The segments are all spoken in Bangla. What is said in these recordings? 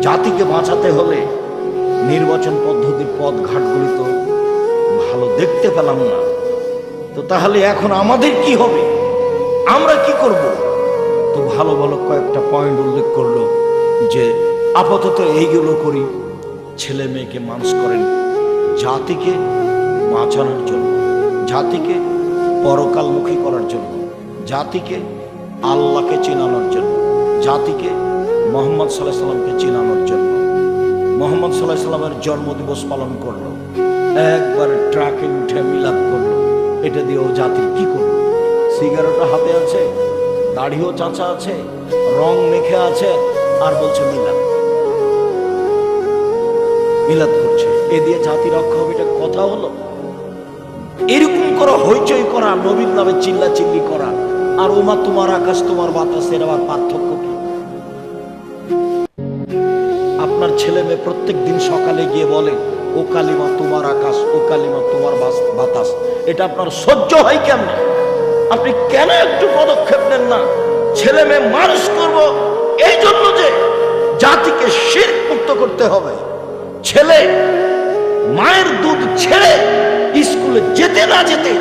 জাতিকে বাঁচাতে হলে নির্বাচন পদ্ধতির পথ ঘাটগুলি তো ভালো দেখতে পেলাম না। তো তাহলে এখন আমাদের কি হবে? আমরা কি করব? তো ভালো ভালো কয়েকটা পয়েন্ট উল্লেখ করল যে আপাতত এইগুলো করি, ছেলে মেয়েকে মানুষ করেন, জাতিকে বাঁচানোর জন্য, জাতিকে পরকালমুখী করার জন্য, জাতিকে আল্লাহকে চেনানোর জন্য, জাতিকে মোহাম্মদ সাল্লাহ সাল্লামকে চেনানোর জন্য। মোহাম্মদ সাল্লাহ সাল্লামের জন্মদিবস পালন করল। একবার ট্রাকে উঠে মিলাদ করল। এটা দিয়েও জাতির কি করল? সিগারেটও হাতে আছে, দাড়িও চাচা আছে, রং মেখে আছে, আর বলছে মিলাদ। মিলাদ করছে। এ দিয়ে জাতি রক্ষা হবে, এটা কথা হলো? এরকম করা, হইচই করা নবীন নামে চিল্লা চিল্লি করা, আর ওমা তোমার আকাশ, তোমার বাতাস এর আবার পার্থক্য ছেলে মেয়ে প্রত্যেক দিন সকালে গিয়ে বলে, ও কালিমা তোমার আকাশ, ও কালিমা তোমার বাতাস, এটা আপনার সহ্য হয় কেমন? আপনি কেন একটু পদক্ষেপ নেন না? ছেলে মেয়ে মানুষ করব এই জন্য যে জাতিকে শির মুক্ত করতে হবে। ছেলে মায়ের দুধ ছেড়ে স্কুলে যেতে না যেতে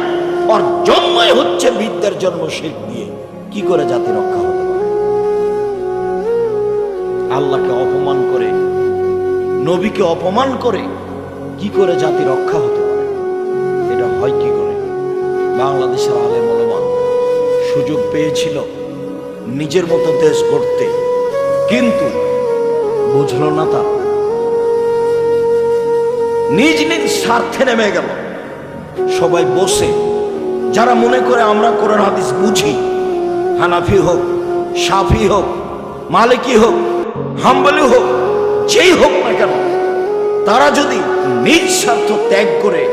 ওর জন্মই হচ্ছে বিদ্যার জন্ম শিখ দিয়ে। কি করে জাতি রক্ষা পারে? আল্লাহকে অপমান করে নবীকে অপমান করে কি করে জাতি রক্ষা হতে পারে? এটা হয় কি করে? বাংলাদেশের আলেম ওলামা সুযোগ পেয়েছিল নিজের মতো দেশ গড়তে, কিন্তু বুঝলো না তা। নিজ নিজ স্বার্থে নেমে গেল। সবাই বসে, যারা মনে করে আমরা কোরআন হাদিস বুঝি, হানাফি হোক, সাফি হোক, মালিকি হোক, হাম্বলি হোক, যেই হোক তারা যদি নিজ স্বার্থ ত্যাগ করে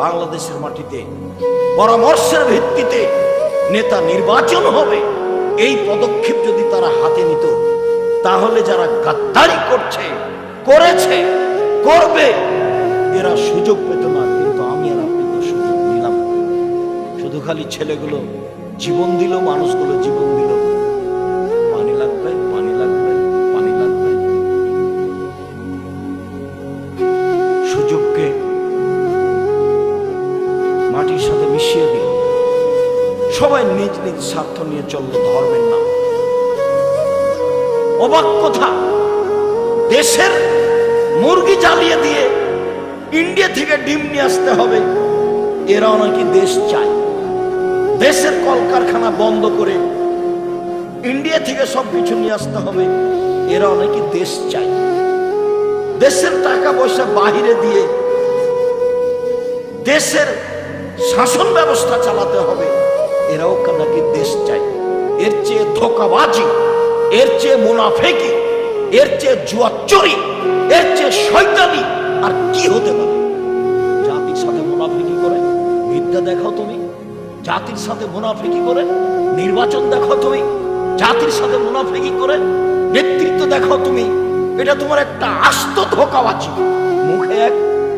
বাংলাদেশের মাটিতে পরামর্শের ভিত্তিতে নেতা নির্বাচন হবে, এই পদক্ষেপ যদি তারা হাতে নিত, তাহলে যারা গাদ্দারি করছে, করেছে, করবে, এরা সুযোগ পেত না, কিন্তু আমি আর আপনি সুযোগ নিলাম শুধু খালি ছেলেগুলো জীবন দিল, মানুষগুলো জীবন দিল। সবাই নিজ নিজ স্বার্থ নিয়ে চলল ধর্মের নাম। অবাক কথা, দেশের মুরগি জ্বালিয়ে দিয়ে ইন্ডিয়া থেকে ডিম নিয়ে আসতে হবে, এরাও নাকি দেশ চায়। দেশের কলকারখানা বন্ধ করে ইন্ডিয়া থেকে সব কিছু নিয়ে আসতে হবে, এরাও নাকি দেশ চায়। দেশের টাকা পয়সা বাহিরে দিয়ে দেশের শাসন ব্যবস্থা চালাতে হবে এরাও নাকি দেশ চাই এর চেয়ে ধোকাবাজি, এর চেয়ে মুনাফেকি, এর চেয়ে জুয়াচুরি এর চেয়ে শয়তানি আর কি হতে পারে? জাতির সাথে মুনাফিকি করে, বিদ্যা দেখাও তুমি। জাতির সাথে মুনাফিকি করে, নির্বাচন দেখাও তুমি। জাতির সাথে মুনাফিকি করে, নেতৃত্ব দেখাও তুমি। এটা তোমার একটা আস্ত ধোকাবাজি। মুখে এক,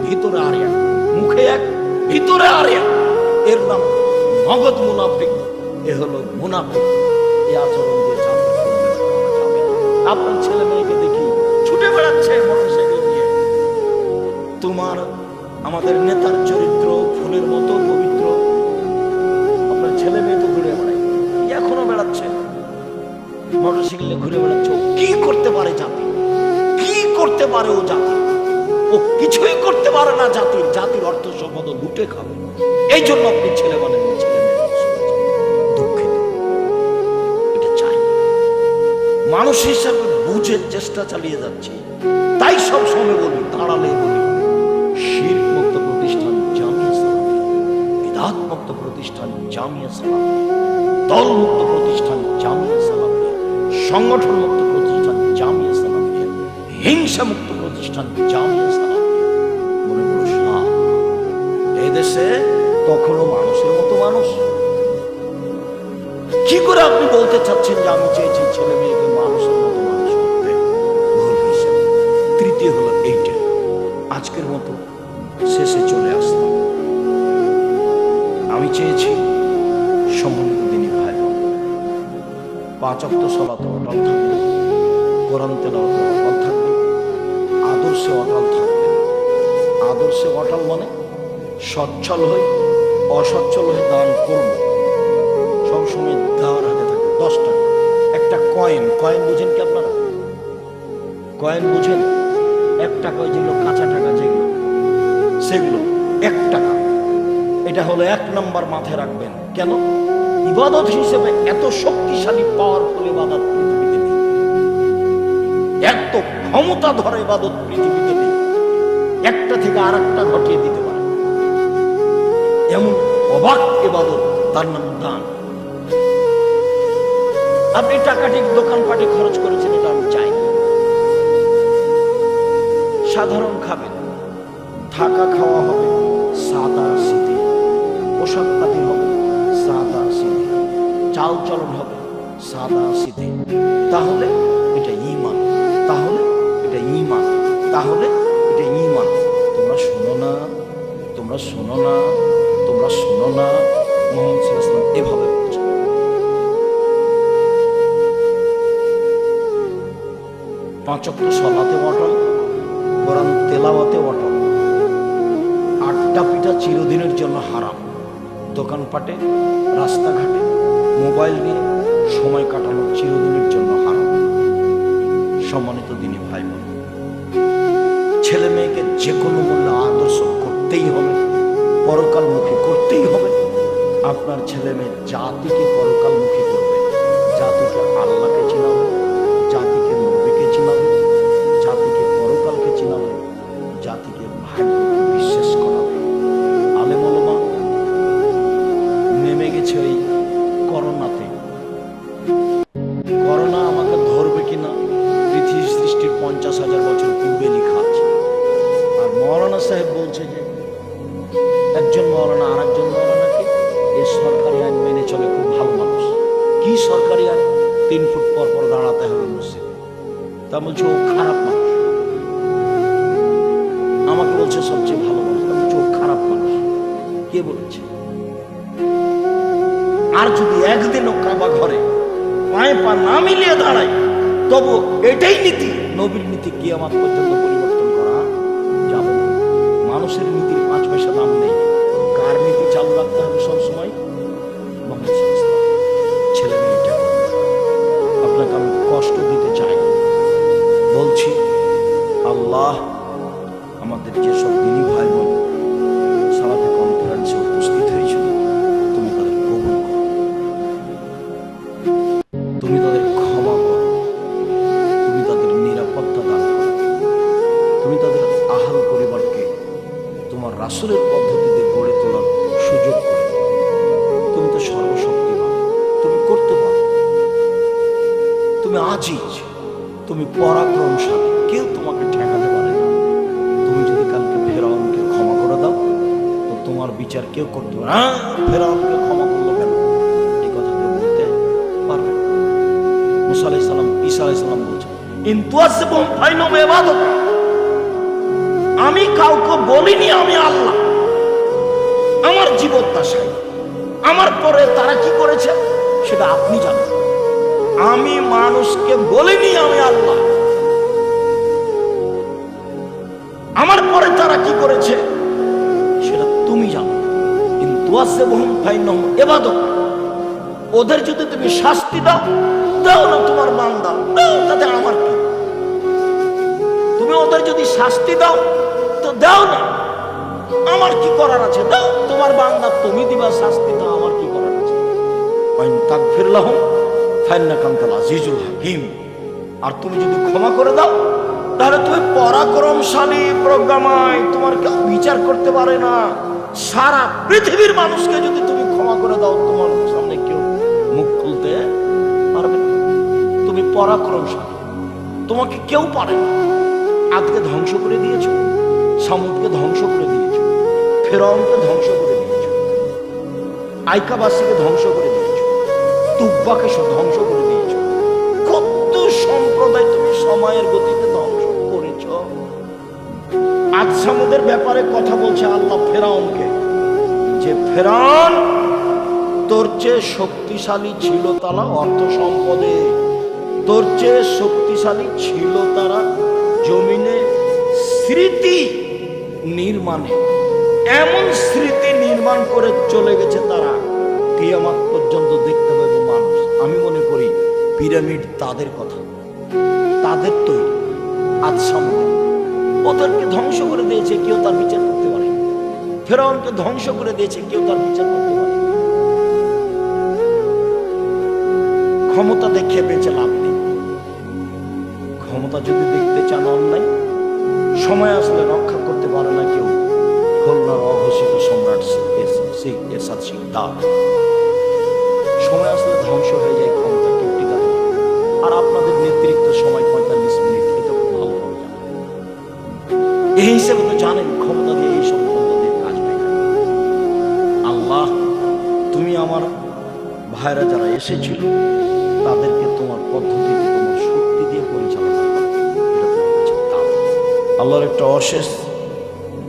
ভিতরে আর এক। মুখে এক, ভিতরে আর এক। এর নাম নগদ মুনাফিক, এ হলো মুনাফিক। এই আচরণ দিয়ে। আপনার ছেলে মেয়েকে দেখি ছুটে বেড়াচ্ছে মোটরসাইকেল নিয়ে। তোমার, আমাদের নেতার চরিত্র, ফুলের মতো পবিত্র। আপনার ছেলে মেয়ে তো ঘুরে বেড়ায়। এখনও বেড়াচ্ছে। মোটরসাইকেলে ঘুরে বেড়াচ্ছে। কি করতে পারে জাতি? কি করতে পারে ও জাতি? ও কিছুই করতে পারে না জাতির। জাতির অর্থ সম্পদ লুটে খাবে। এই জন্য আপনি ছেলে বলেন মানুষ হিসাবে বুঝে চেষ্টা চালিয়ে যাচ্ছি। তাই সব সময় বলি, দাঁড়ালে বলি, শির মুক্ত প্রতিষ্ঠান জামিয়া সালাফিয়া বিধাত প্রতিষ্ঠান জামিয়া দল মুক্ত প্রতিষ্ঠান জামিয়া সংগঠন মুক্ত প্রতিষ্ঠান জামিয়া সালাফিয়া হিংসা মুক্ত প্রতিষ্ঠান জামিয়া সাপ এই দেশে তখনও মানুষের মতো মানুষ। কি করে আপনি বলতে চাচ্ছেন যে আমি চেয়েছি ছেলে মেয়েকে মতো শেষে চলে আসলাম। আমি চেয়েছি সম্মানিত দিনী ভাই, পাঁচ অক্ট সলাত অটল থাকবে, কোরআন অটল থাকবেন আদর্শে অটল থাকবেন আদর্শে অটল মানে সচ্ছল হয়ে অসচ্ছল হয়ে দান করব। সবসময় দেওয়ার হাতে থাকে দশ টাকা একটা কয়েন কয়েন বুঝেন কি আপনারা? কয়েন বুঝেন? এক টাকা ওই যেগুলো কাঁচা টাকা যেগুলো। সেগুলো এক টাকা। এটা হলো এক নম্বর মাথায় রাখবেন। কেন? ইবাদত হিসেবে এত শক্তিশালী পাওয়ারফুল ইবাদত পৃথিবীতে নেই। এত ক্ষমতা ধরে ইবাদত পৃথিবীতে নেই। একটা থেকে আর একটা ঘটিয়ে দিতে পারে। এমন অবাক ইবাদত তার নাম দান। আপনি টাকাটি দোকানপাটে খরচ করেছেন, এটা আমি চাই সাধারণ খাবেন। থাকা খাওয়া হবে। সাদা শীতে পোশাক পাতি হবে। সাদা শীতে চাল চলন হবে। সাদা শীতে তাহলে এটা ইমান তাহলে এটা ইমান তাহলে এটা ইমান তোমরা শোনো না। তোমরা শোনো না। তোমরা শোনো না। মোহাম্মদ এভাবে বলছে সলাতে অটল কোরআন তেলাওয়াতে অটল আড্ডা চিরদিনের জন্য হারাম। দোকানপাটে, রাস্তাঘাটে, মোবাইল নিয়ে সময় কাটানো চিরদিনের জন্য হারাম। সম্মানিত দিনে ভাই বোন ছেলে মেয়েকে যে কোনো মূল্য আদর্শ করতেই হবে পরকালমুখী করতেই হবে। আপনার ছেলে মেয়ে জাতিকে পরকালমুখী করবে, জাতিকে আল্লাহকে কষ্ট দিতে চাই। বলছি আল্লাহ আমাদের যেসব দিনী ভাই কাউকে বলিনি আমি আল্লাহ। আমার জীবদ্দশায় আমার পরে তারা কি করেছে সেটা আপনি জানেন। আমি মানুষকে বলিনি আমি আল্লাহ। আমার পরে তারা কি করেছে সেটা তুমি জানো। কিন্তু এবাদত। ওদের যদি তুমি শাস্তি দাও দাও না তোমার মান দাও, তাতে আমার কি? তুমি ওদের যদি শাস্তি দাও দাও না। আমার কি করার আছে? দাও। তোমার বান্দা তুমি দিবা, শাস্তি দাও, আমার কি করার আছে? আজিজুল হাকিম। আর তুমি যদি ক্ষমা করে দাও, তাহলে তুমি পরাক্রমশালী প্রজ্ঞাময়, তোমার কেউ বিচার করতে পারে না। সারা পৃথিবীর মানুষকে যদি তুমি ক্ষমা করে দাও, তোমার সামনে কেউ মুখ খুলতে পারবে না। তুমি পরাক্রমশালী। তোমাকে কেউ পারে না। আজকে ধ্বংস করে দিয়েছ। সামুদকে ধ্বংস করে দিয়েছ। ফেরাউনকে ধ্বংস করে দিয়েছ। আইকাবাসীকে ধ্বংস করে দিয়েছ। তুব্বাকে ধ্বংস করে দিয়েছ। কত সম্প্রদায় তুমি সময়ের গতিতে ধ্বংস করেছ। আজ সামুদের ব্যাপারে কথা বলছে আল্লাহ ফেরাউনকে। যে ফেরাউন, তোর চেয়ে শক্তিশালী ছিল তারা অর্থ সম্পদে। তোর চেয়ে শক্তিশালী ছিল তারা জমিনে স্মৃতি। নির্মাণে এমন স্মৃতি নির্মাণ করে চলে গেছে তারা। কিয়ামাত পর্যন্ত দেখতে পাবে মানুষ। আমি মনে করি পিরামিড তাদের কথা। তাদের তৈরি। আজ সামনে। ওদেরকে ধ্বংস করে দিয়েছে, কেউ তার বিচার করতে পারে। ফেরাউনকে ধ্বংস করে দিয়েছে, কেউ তার বিচার করতে পারে। ক্ষমতা দেখে বেঁচে লাভ নেই। ক্ষমতা যদি দেখতে চান অন্যায় সময় আসলে রক্ষা করতে পারে না কেউ। খুলনার অঘোষিত সম্রাট এরশাদ সিং দাস সময় আসলে ধ্বংস হয়ে যায় ক্ষমতা কেউ টিকাতে আর আপনাদের নেতৃত্ব সময় পঁয়তাল্লিশ মিনিট এটা ভালোভাবে জানেন এই হিসেবে তো জানেন ক্ষমতা দিয়ে এইসব ক্ষমতা দিয়ে কাজ হয় আল্লাহ, তুমি আমার ভাইরা যারা এসেছিল, তাদেরকে তোমার পদ্ধতিতে আল্লাহর একটা অশেষ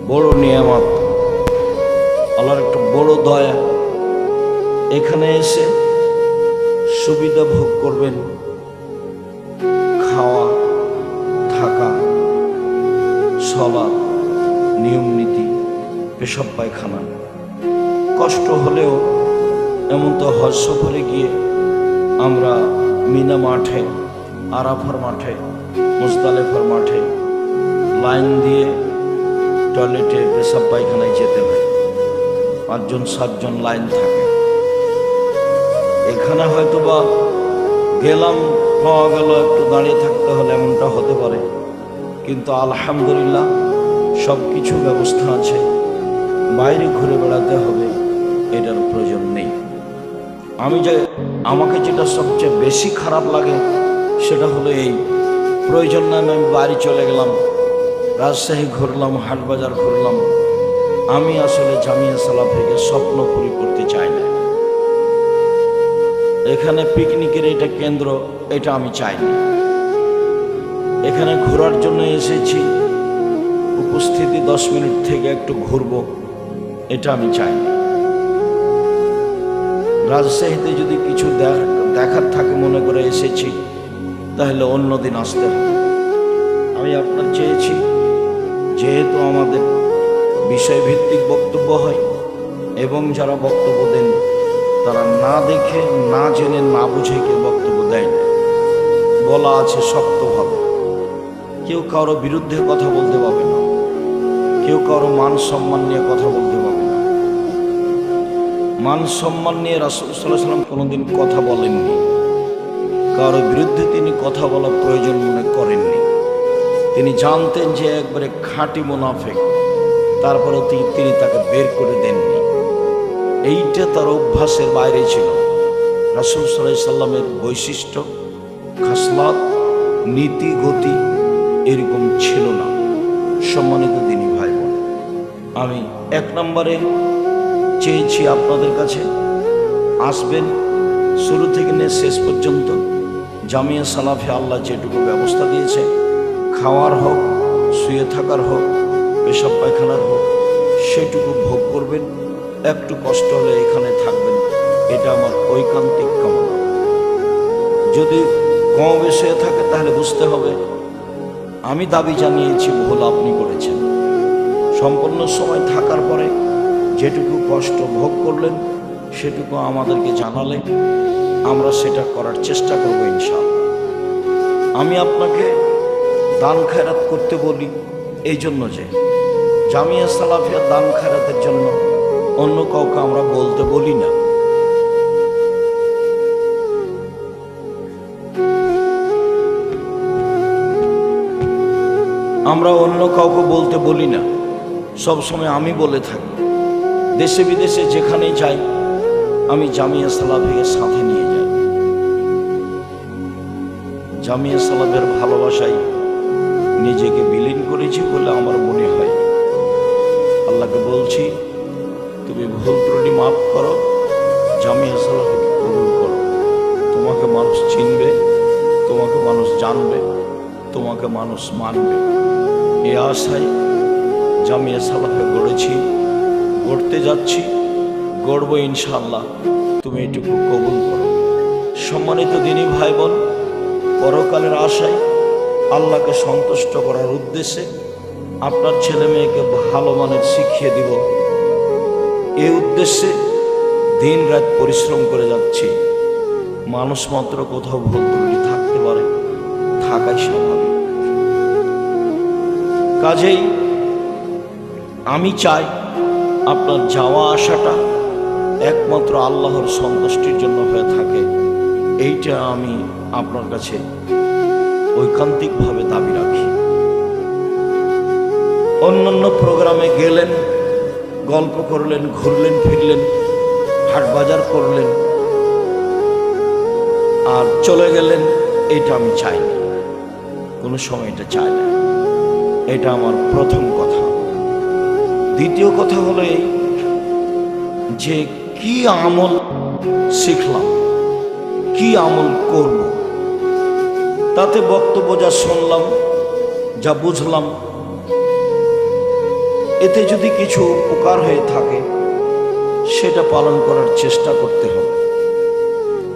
বড় নিয়ামত, আল্লাহর একটা বড় দয়া। এখানে এসে সুবিধা ভোগ করবেন। খাওয়া, থাকা সলা নিয়ম নীতি, পেশাব পায়খানা। কষ্ট হলেও এমন তো হজ সফরে গিয়ে আমরা মিনা মাঠে, আরাফার মাঠে মুস্তালেফার মাঠে লাইন দিয়ে টয়লেটে পেশাব পায়খানায় যেতে হয়। পাঁচজন, সাতজন লাইন থাকে। এখানে হয়তো বা গেলাম, পাওয়া গেল, একটু দাঁড়িয়ে থাকতে হলে এমনটা হতে পারে। কিন্তু আলহামদুলিল্লাহ সব কিছু ব্যবস্থা আছে। বাইরে ঘুরে বেড়াতে হবে, এটার প্রয়োজন নেই। আমি যে, আমাকে যেটা সবচেয়ে বেশি খারাপ লাগে, সেটা হলো এই, প্রয়োজন নামে আমি বাড়ি চলে গেলাম রাজশাহী ঘুরলাম, হাটবাজার ঘুরলাম। আমি আসলে জামিয়া সালাফিকে স্বপ্ন পুরি করতে চাই না। এখানে পিকনিকের এটা কেন্দ্র, এটা আমি চাই না। এখানে ঘোরার জন্য এসেছি, উপস্থিতি দশ মিনিট থেকে একটু ঘুরবো, এটা আমি চাই না। রাজশাহীতে যদি কিছু দেখ- দেখার থাকে মনে করে এসেছি, তাহলে অন্য দিন আসতে হবে। আমি আপনার চেয়েছি। যেহেতু আমাদের বিষয়ভিত্তিক বক্তব্য হয় এবং যারা বক্তব্য দেন, তারা না দেখে, না জেনে, না বুঝে কেউ বক্তব্য দেয় না। বলা আছে শক্তভাবে। কেউ কারও বিরুদ্ধে কথা বলতে পারবে না। কেউ কারও মান সম্মান নিয়ে কথা বলতে পারবে না। মান সম্মান নিয়ে রাসুল সাল্লাহ সাল্লাম কোনোদিন কথা বলেননি। কারও বিরুদ্ধে তিনি কথা বলার প্রয়োজন মনে করেননি। তিনি জানতেন যে একবারে খাঁটি মুনাফেক। তারপরে তিনি তাকে বের করে দেননি। এইটা তার অভ্যাসের বাইরে ছিল। রাসুল সাল্লাহ সাল্লামের বৈশিষ্ট্য, খাসলাত, নীতি, গতি এরকম ছিল না। সম্মানিত দিনী ভাই বোন আমি এক নম্বরে চেয়েছি আপনাদের কাছে, আসবেন, শুরু থেকে নিয়ে শেষ পর্যন্ত জামিয়া সালাফে আল্লাহ যেটুকু ব্যবস্থা দিয়েছে খাওয়ার হোক, শুয়ে থাকার হোক, পেশাব পায়খানার হোক, সেটুকু ভোগ করবেন, একটু কষ্ট হলে এখানে থাকবেন। এটা আমার ঐকান্তিক কামনা। যদি কম বেশি থাকে তাহলে বুঝতে হবে, আমি দাবি জানিয়েছি, ভুল আপনি করেছেন। সম্পূর্ণ সময় থাকার পরে যেটুকু কষ্ট ভোগ করলেন, সেটুকু আমাদেরকে জানালে আমরা সেটা করার চেষ্টা করব ইনশাআল্লাহ। আমি আপনাকে দান খায়রাত করতে বলি, এই জন্য যে জামিয়া সালাফিয়া দান খায়রাতের জন্য অন্য কাউকে আমরা বলতে বলি না। আমরা অন্য কাউকে বলতে বলি না, সব সময় আমি বলে থাকি। দেশে বিদেশে যেখানেই যাই, আমি জামিয়া সালাফিকে সাথে নিয়ে যাই। জামিয়া সালাফের ভালোবাসায় নিজেকে বিলীন করেছি বলে আমার মনে হয়। আল্লাহকে বলছি, তুমি ভুল ত্রুটি মাফ করো, জামিয়া সালাফিকে কবুল করো। তোমাকে মানুষ চিনবে, তোমাকে মানুষ জানবে, তোমাকে মানুষ মানবে। এ আশায় জামিয়া সালাফে গড়েছি, গড়তে যাচ্ছি, গড়ব ইনশাল্লাহ তুমি এটুকু কবুল করো। সম্মানিত দিনী ভাই বোন পরকালের আশায় আল্লাহকে সন্তুষ্ট করার উদ্দেশ্যে আপনার ছেলে মেয়েকে ভালো মানের শিখিয়ে দিব। এই উদ্দেশ্যে দিন রাত পরিশ্রম করে যাচ্ছি। মানুষ মাত্র কোথাও ভুল ত্রুটি থাকতে পারে, থাকাই স্বাভাবিক। কাজেই আমি চাই আপনার যাওয়া আসাটা একমাত্র আল্লাহর সন্তুষ্টির জন্য হয়ে থাকে। এইটা আমি আপনার কাছে ঐকান্তিকভাবে দাবি রাখি। অন্যান্য প্রোগ্রামে গেলেন, গল্প করলেন, ঘুরলেন, ফিরলেন, হাট বাজার করলেন। আর চলে গেলেন, এটা আমি চাই না। কোনো সময় এটা চাই না। এটা আমার প্রথম কথা। দ্বিতীয় কথা হলো এই যে কি আমল শিখলাম, কি আমল করব তাতে বক্তব্য যা শুনলাম, যা বুঝলাম, এতে যদি কিছু উপকার হয়ে থাকে, সেটা পালন করার চেষ্টা করতে হবে।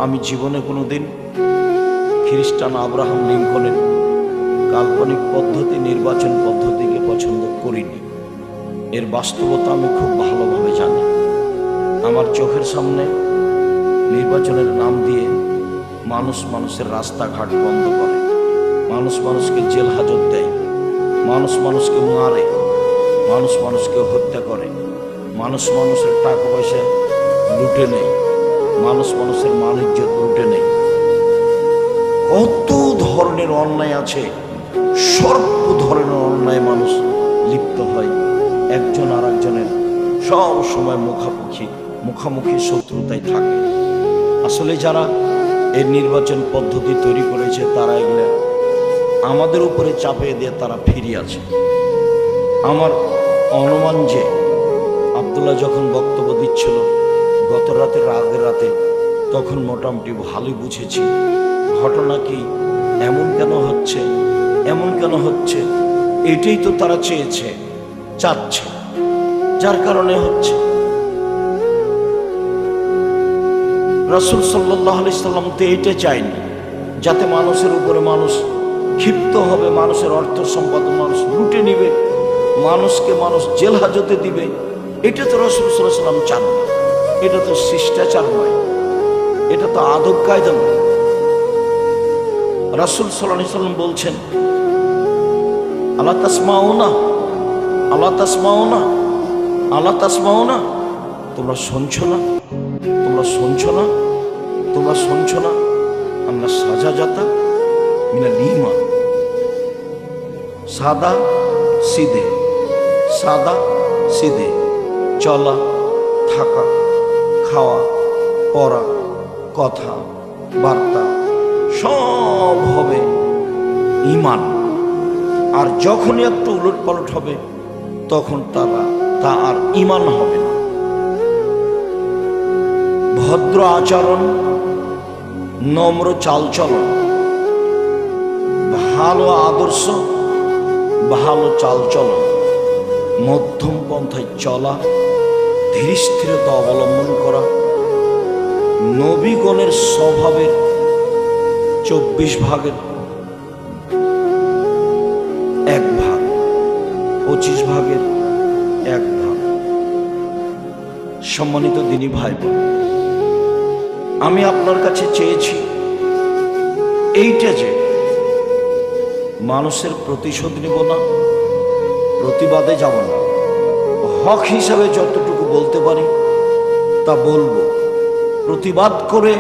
আমি জীবনে কোনো দিন খ্রিস্টান আব্রাহাম লিঙ্কনের কাল্পনিক পদ্ধতি, নির্বাচন পদ্ধতিকে পছন্দ করিনি। এর বাস্তবতা আমি খুব ভালোভাবে জানি। আমার চোখের সামনে নির্বাচনের নাম দিয়ে মানুষ মানুষের রাস্তাঘাট বন্ধ করে। মানুষ মানুষকে জেল হাজত দেয়। মানুষ মানুষকে মারে। মানুষ মানুষকে হত্যা করে। মানুষ মানুষের টাকা পয়সা লুটে নেয়। মানুষ মানুষের মানিজ্য লুটে নেয়। কত ধরনের অন্যায় আছে। সর্ব ধরনের অন্যায় মানুষ লিপ্ত হয়। একজন আর একজনের সব সময় মুখামুখি মুখামুখি শত্রুতায় থাকে। আসলে যারা এই নির্বাচন পদ্ধতি তৈরি করেছে তারা এগুলো। আমাদের উপরে চাপিয়ে দিয়ে তারা ফিরিয়ে আছে। আমার অনুমান যে আবদুল্লাহ যখন বক্তব্য দিচ্ছিল গত রাতে আগের রাতে, তখন মোটামুটি ভালোই বুঝেছি ঘটনা কি, এমন কেন হচ্ছে, এমন কেন হচ্ছে, এটাই তো তারা চেয়েছে, চাচ্ছে, যার কারণে হচ্ছে। রসুল সাল্লাহ সাল্লাম তো এইটা চায়নি, যাতে মানুষের উপরে মানুষ ক্ষিপ্ত হবে, মানুষের অর্থ সম্পদ মানুষ লুটে নিবে, মানুষকে মানুষ জেল হাজতে দিবে। এটা তো রসুল সাল্লাম চান এটা তো শিষ্টাচার নয়, এটা তো আদব কায়দা নয়। রাসুল সাল্লাহ সাল্লাম বলছেন আল্লাহ তাসমাও না আল্লাহ তাসমাও না আল্লাহ তাসমাও না তোমরা শুনছো না? তোমরা শুনছো না? তোমরা শুনছো না? আমরা সাজা যাতা মিনা লিমা সাদা সিধে সাদা সিধে চলা, থাকা, খাওয়া, পড়া, কথা, বার্তা, সব হবে ইমান আর যখনই একটু উলট পালট হবে, তখন তারা তা আর ইমান হবে। ভদ্র আচরণ, নম্র চালচলন। ভালো আদর্শ, ভালো চালচলন। মধ্যম পন্থায় চলা ধীরস্থিরতা অবলম্বন করা। নবীগণের স্বভাবের চব্বিশ ভাগের এক ভাগ, পঁচিশ ভাগের এক ভাগ। সম্মানিত দিনী ভাই বোন আমি আপনার কাছে চেয়েছি এইটা যে মানুষের প্রতিশোধ নেব না, প্রতিবাদে যাব না। হক হিসাবে যতটুকু বলতে পারি, তা বলব। প্রতিবাদ করে,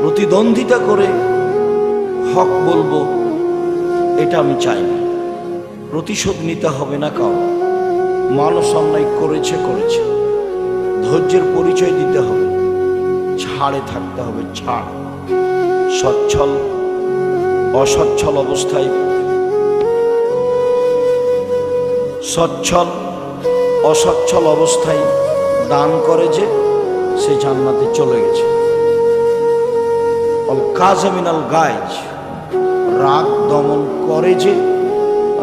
প্রতিদ্বন্দ্বিতা করে হক বলব, এটা আমি চাই না। প্রতিশোধ নিতে হবে না কারণ মানুষ অন্যায় করেছে করেছে। ধৈর্যের পরিচয় দিতে হবে। ছাড়ে থাকতে হবে, ছাড়। সচ্ছল, অসচ্ছল অবস্থায়। সচ্ছল, অসচ্ছল অবস্থায় দান করে যে সে জান্নাতে চলে গেছে। অল কাজামিনাল গাইজ রাগ দমন করে যে,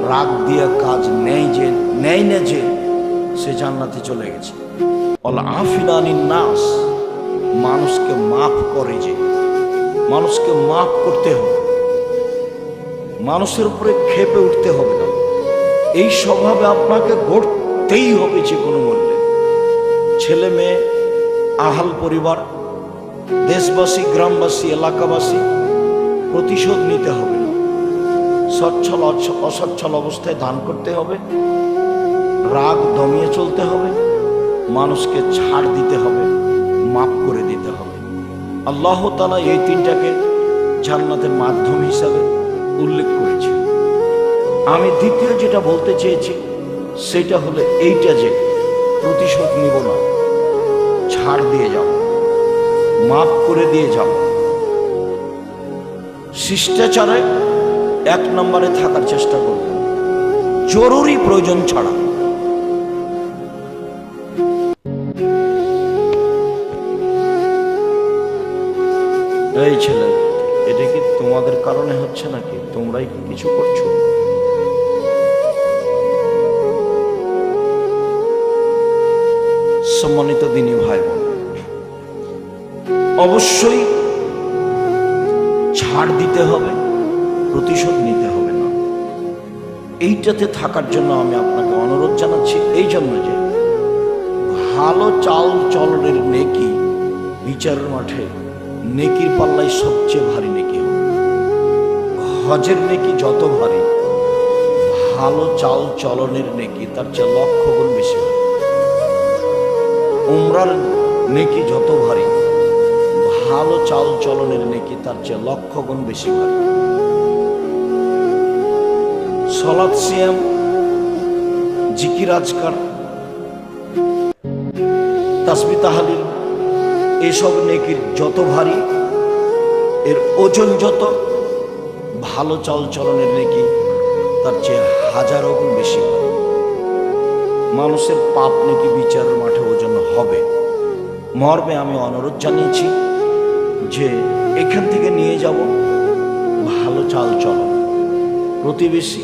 রাগ দিয়ে কাজ নেই যে, নেই না যে, সে জান্নাতে চলে গেছে। অল আফিনানি নাস মানুষকে মাফ করে যে, মানুষকে মাফ করতে হবে। মানুষের উপরে খেপে উঠতে হবে না। এই স্বভাবে আপনাকে গড়তেই হবে যে কোনো মূল্যে ছেলে মেয়ে, আহাল পরিবার, দেশবাসী, গ্রামবাসী, এলাকাবাসী, প্রতিশোধ নিতে হবে না। সচ্ছল অসচ্ছল অবস্থায় দান করতে হবে। রাগ দমিয়ে চলতে হবে। মানুষকে ছাড় দিতে হবে। মাফ করে দিতে হবে। আল্লাহ তালা এই তিনটাকে জান্নাতের মাধ্যম হিসাবে উল্লেখ করেছে আমি দ্বিতীয় যেটা বলতে চেয়েছি, সেটা হলো এইটা যে প্রতিশোধ নিব না, ছাড় দিয়ে যাও, মাফ করে দিয়ে যাও। শিষ্টাচারে এক নম্বরে থাকার চেষ্টা করব জরুরি প্রয়োজন ছাড়া এই ছেলে, এটা কি তোমাদের কারণে হচ্ছে নাকি? তোমরাই কিছু করছ? সম্মানিত দিনী ভাই বোন অবশ্যই ছাড় দিতে হবে, প্রতিশোধ নিতে হবে না। এইটাতে থাকার জন্য আমি আপনাকে অনুরোধ জানাচ্ছি এই জন্য যে, ভালো চাল চলনের নেকি বিচারের মাঠে নেকির পাল্লায় সবচেয়ে ভারী নেকি হজের নেকি যত ভারী, ভালো চাল চলনের নেকি তার চেয়ে লক্ষ গুণ বেশি হয় উমরার নেকি যত ভারী, ভালো চাল চলনের নেকি তার চেয়ে লক্ষ গুণ বেশি ভারী। সলাৎ সিয়াম, জিকির, আজকার, তাসবি, তাহালিল এসব নেকির যত ভারী, এর ওজন যত, ভালো চাল চলনের নেকি তার চেয়ে হাজারো গুণ বেশি মানুষের পাপ নেকি বিচারের মাঠে ওজন হবে। মর্মে আমি অনুরোধ জানিয়েছি যে এখান থেকে নিয়ে যাব ভালো চাল চলন প্রতিবেশী,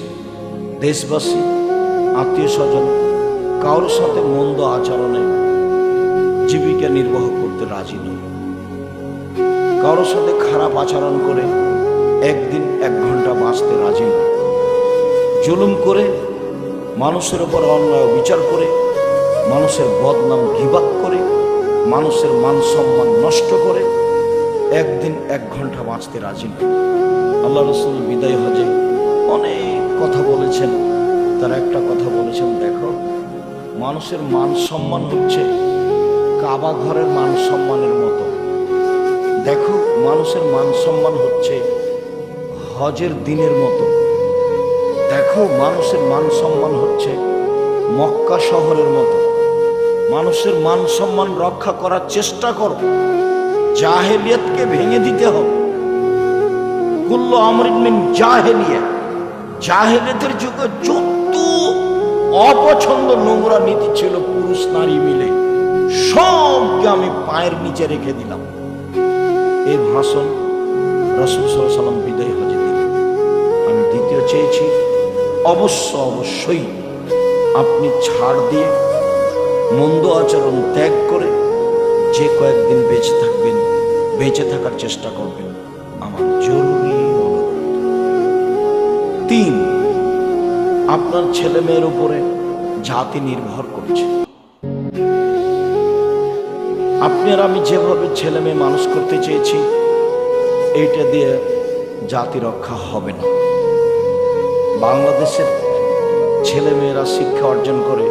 দেশবাসী, আত্মীয় স্বজন, কারোর সাথে মন্দ আচরণে জীবিকা নির্বাহ করতে রাজি নই। কারোর সাথে খারাপ আচরণ করে একদিন এক ঘণ্টা বাঁচতে রাজি নই জুলুম করে মানুষের উপর অন্যায় বিচার করে, মানুষের বদনাম গিবাক করে, মানুষের মান সম্মান নষ্ট করে একদিন এক ঘণ্টা বাঁচতে রাজি নয়। আল্লাহ রসুল বিদায় হজে অনেক কথা বলেছেন। তার একটা কথা বলেছেন, দেখো, মানুষের মান সম্মান হচ্ছে কাবা ঘরের মান সম্মানের মতো। দেখো, মানুষের মান সম্মান হচ্ছে হজের দিনের মতো। দেখো, মানুষের মান সম্মান হচ্ছে মক্কা শহরের মতো। মানুষের মান সম্মান রক্ষা করার চেষ্টা করো। জাহেলিয়তকে ভেঙে দিতে হবে। কুল্ল জাহেলিয়া, জাহেলিয়তের যুগে যত অপছন্দ নোংরা নীতি ছিল, পুরুষ নারী মিলে। সবকে আমি পায়ের নিচে রেখে দিলাম। এই ভাষণ রসুল সাল্লাম বিদায় হজে দিলেন। আমি দ্বিতীয় চেয়েছি, অবশ্য অবশ্যই আপনি ছাড় দিয়ে মন্দ আচরণ ত্যাগ করে যে কয়েকদিন বেঁচে থাকবেন, বেঁচে থাকার চেষ্টা করবেন, আমার জরুরি তিন, আপনার ছেলে মেয়ের উপরে জাতি নির্ভর করছে। আপনি আর আমি যেভাবে ছেলে মেয়ে মানুষ করতে চেয়েছি, এইটা দিয়ে জাতি রক্ষা হবে না। বাংলাদেশের ছেলে মেয়েরা শিক্ষা অর্জন করে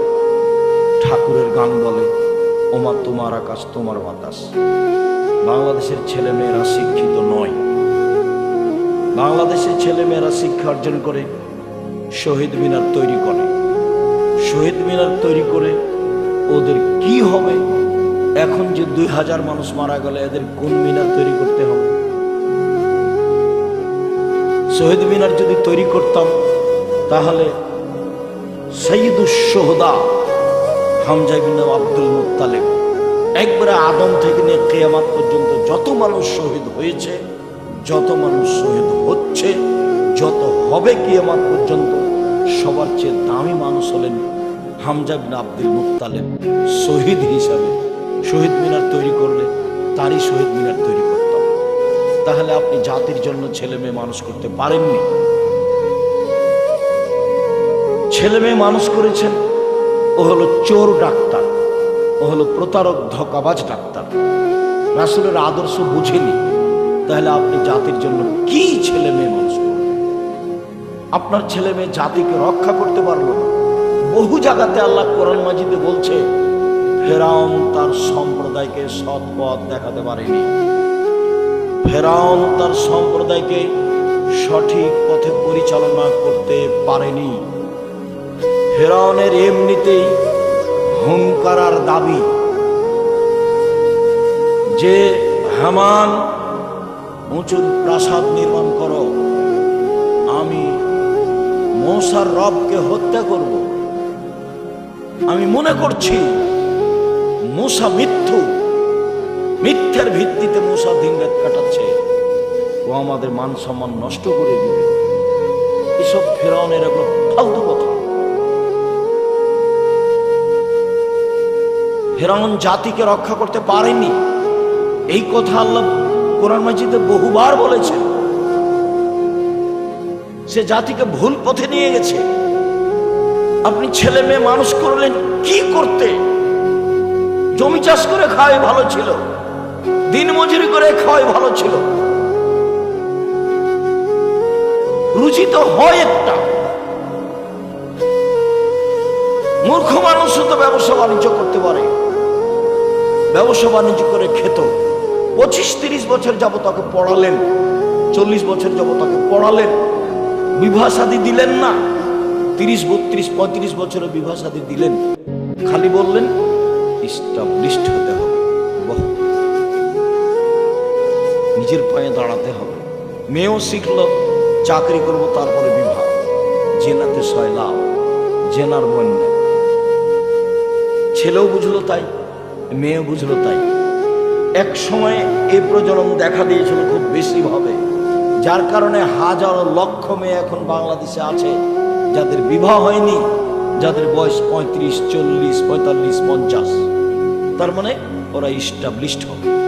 ঠাকুরের গান বলে, ওমা, তোমার আকাশ, তোমার বাতাস। বাংলাদেশের ছেলে মেয়েরা শিক্ষিত নয়। বাংলাদেশের ছেলে মেয়েরা শিক্ষা অর্জন করে শহীদ মিনার তৈরি করে। শহীদ মিনার তৈরি করে ওদের কি হবে? এখন যে দুই হাজার মানুষ মারা গেলে, এদের কোন মিনার তৈরি করতে হবে? শহীদ মিনার যদি তৈরি করতাম, তাহলে সঈদুসোহদা হামজা আব্দুল মুত্তালেব, একবারে আদম থেকে নিয়ে কেয়ামাত পর্যন্ত যত মানুষ শহীদ হয়েছে, যত মানুষ শহীদ হচ্ছে, যত হবে কেয়ামাত পর্যন্ত, সবার চেয়ে দামি মানুষ হলেন হামজা বিন আব্দুল মুত্তালেব, শহীদ হিসাবে। শহীদ মিনার তৈরি করলে তারই শহীদ মিনার তৈরি করতাম। তাহলে আপনি জাতির জন্য ছেলে মেয়ে মানুষ করতে পারেননি। ছেলে মেয়ে মানুষ করেছেন, ও হলো চোর ডাক্তার, ও হলো প্রতারক, ধকাবাজ ডাক্তার। রাসুলের আদর্শ বুঝেনি, তাহলে আপনি জাতির জন্য কি ছেলে মেয়ে মানুষ আপনার ছেলে মেয়ে জাতিকে রক্ষা করতে পারল না। বহু জায়গাতে আল্লাহ কোরআন মাজিদে বলছে ফেরাউন তার সম্প্রদায়কে সৎ পথ দেখাতে পারেনি। ফেরাউন তার সম্প্রদায়কে সঠিক পথে পরিচালনা করতে পারেনি। ফেরাউনের এমনিতেই হুঙ্কার আর দাবি যে, হামান উঁচু প্রাসাদ নির্মাণ করো। আমি মৌসার রবকে হত্যা করব। আমি মনে করছি মূসা মিথ্যু। মিথ্যার ভিত্তিতে মূসা দিন রাত কাটাচ্ছে। ও আমাদের মান সম্মান নষ্ট করে দিবে। এসব ফেরাউনের এগুলো ফালতু কথা। ফেরাউন জাতিকে রক্ষা করতে পারেনি। এই কথা আল্লাহ কোরআন মাজিদে বহুবার বলেছেন। সে জাতিকে ভুল পথে নিয়ে গেছে। আপনি ছেলে মেয়ে মানুষ করলেন কি করতে? জমি চাষ করে খাওয়াই ভালো ছিল। দিন মজুরি করে খাওয়াই ভালো ছিল। রুচি তো হয় একটা। মূর্খ মানুষও তো ব্যবসা বাণিজ্য করতে পারে। ব্যবসা বাণিজ্য করে খেত। পঁচিশ, তিরিশ বছর যাব তাকে পড়ালেন। চল্লিশ বছর যাব তাকে পড়ালেন। শাদী দিলেন না। তিরিশ, বত্রিশ, পঁয়ত্রিশ বছরে শাদী দিলেন। খালি বললেন ইস্টাবলিশড হতে হবে। বাহ। নিজের পায়ে দাঁড়াতে হবে। মেয়েও শিখলো, চাকরি করব তারপরে বিবাহ। জেনাতে লাভ জেনার বন্যা ছেলেও বুঝলো তাই, মেয়েও বুঝলো তাই। এক সময় এই প্রজনন দেখা দিয়েছিল খুব বেশি ভাবে, যার কারণে হাজারো লক্ষ মেয়ে এখন বাংলাদেশে আছে, যাদের বিবাহ হয়নি, যাদের বয়স পঁয়ত্রিশ, চল্লিশ, পঁয়তাল্লিশ, পঞ্চাশ। তার মানে ওরা ইস্টাবলিশড হবে।